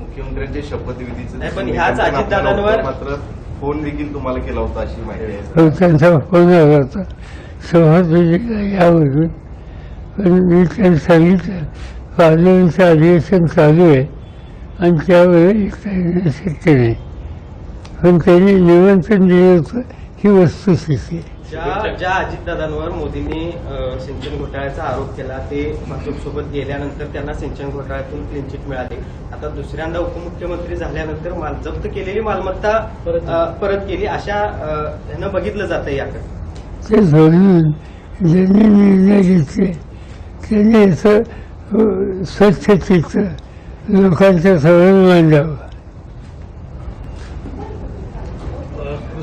मुख्यमंत्र्यांच्या शपथविधीचं नाही, पण ह्याच अजितदादांवर- मात्र फोन देखील तुम्हाला केला होता अशी माहिती आहे. तो त्यांचा फोन आला होता. सभापतीला यावरून. पण मी त्यांना सांगितलं पार्लमेंटचं अधिवेशन चालू आहे आणि येणं शक्य नाही. पण त्यांनी निमंत्रण दिलं होतं ही वस्तुस्थिती आहे. ज्या ज्या अजितदादांवर मोदींनी सिंचन घोटाळ्याचा आरोप केला ते भाजपसोबत गेल्यानंतर त्यांना सिंचन घोटाळ्यातून क्लीन चिट मिळाली. आता दुसऱ्यांदा उपमुख्यमंत्री झाल्यानंतर माल जप्त केलेली मालमत्ता परत केली. अशा अ, ह्यानं बघितलं जातं याकडे. ज्यांनी निर्णय घेतले त्यांनी स्वच्छ चित्र लोकांच्या समोर मांडावं.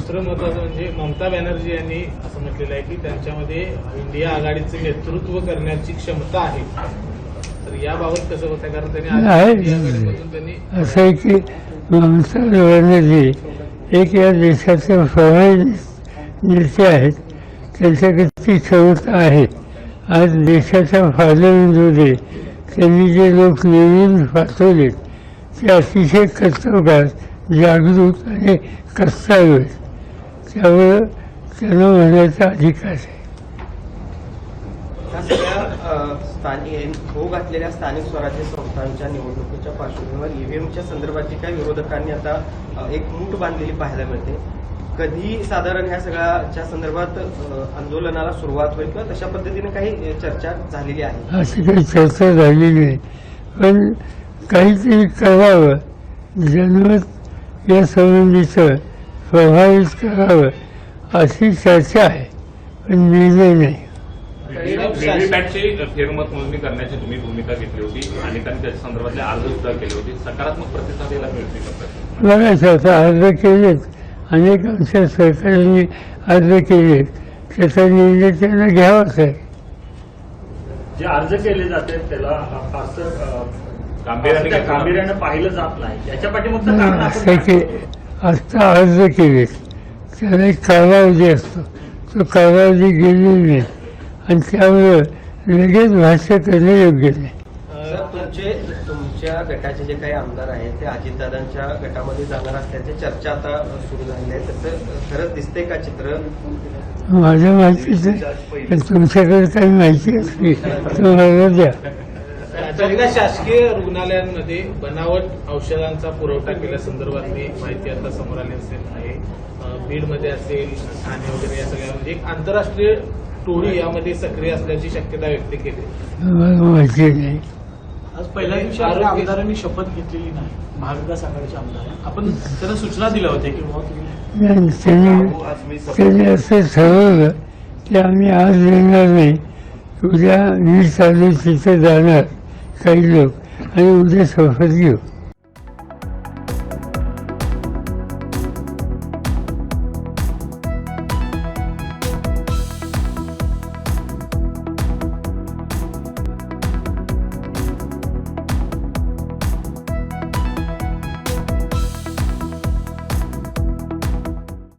दुसरं महत्वाचं म्हणजे ममता बॅनर्जी यांनी असं म्हटलेलं आहे की त्यांच्यामध्ये इंडिया आघाडीचे नेतृत्व करण्याची क्षमता आहे. तर याबाबत कसं होतं? कारण त्यांनी असं आहे की ममता बॅनर्जी एक या देशाचे प्रभावी नेते आहेत. त्यांच्याकडे ती क्षमता आहे. आज देशाच्या फायद्यामध्ये त्यांनी जे लोक निवडून पाठवले ते अतिशय कर्तव्यात जागृत आणि आहेत. त्यामुळं त्यांना म्हणण्याचा अधिकार आहे. स्थानिक होऊ घातलेल्या स्थानिक स्वराज्य संस्थांच्या निवडणुकीच्या पार्श्वभूमीवर ईव्हीएमच्या संदर्भाची काही विरोधकांनी आता एक मूठ बांधलेली पाहायला मिळते. कधी साधारण ह्या सगळ्याच्या संदर्भात आंदोलनाला सुरुवात होईल किंवा तशा पद्धतीने काही चर्चा झालेली आहे. अशी काही चर्चा झालेली नाही. पण काहीतरी करावं. जनमत या संबंधीचं प्रभावित करावं अशी चर्चा आहे. पण निर्णय नाही. व्हीव्हीपॅटची फेरमत मोजणी करण्याची तुम्ही भूमिका घेतली होती अनेकांनी त्याच्या संदर्भातले अर्ज सुद्धा केले होते. सकारात्मक प्रतिसाद याला मिळते का प्रश्न? बघायचं आता अर्ज केलेत. अनेक आमच्या सरकारने अर्ज केलेत. त्याचा निर्णय त्यांना घ्यावाच आहे जे अर्ज केले जाते त्याला फारसं अ, गांभीर्याने फारसं घेतलं गांभीर्यानं पाहिलं जात नाही. याच्या पाठीमागचं कारण आपण असं की आत्ता अर्ज केलेत त्याला एक कालावधी असतो. तो कालावधी गेलेला नाही. आणि त्यामुळं लगेच भाष्य करणं योग्य नाही. तुमचे तुमच्या गटाचे जे काही आमदार आहेत ते अजितदादांच्या गटामध्ये जाणार असल्याची चर्चा आता सुरू झाली आहे. तसं खरंच दिसतंय का चित्र? माझ्या माहितीचं तुमच्याकडे काही माहिती असली तर मला द्या. राज्यातल्या शासकीय रुग्णालयांमध्ये बनावट औषधांचा पुरवठा केल्यासंदर्भातली माहिती आता समोर आली असेल आहे बीडमध्ये असेल ठाणे वगैरे या सगळ्या म्हणजे एक आंतरराष्ट्रीय टोळी यामध्ये सक्रिय असल्याची शक्यता व्यक्त केली आज पहिल्या दिवशी आपल्या आमदारांनी शपथ घेतलेली नाही महाविकास आघाडीचे आमदार आपण त्यांना सूचना दिल्या होत्या की बाबा मी त्यांनी असं ठरवलं की आम्ही आज येणार नाही उद्या वीस तारीख तिथे जाणार काही लोक आणि उद्या शपथ घेऊ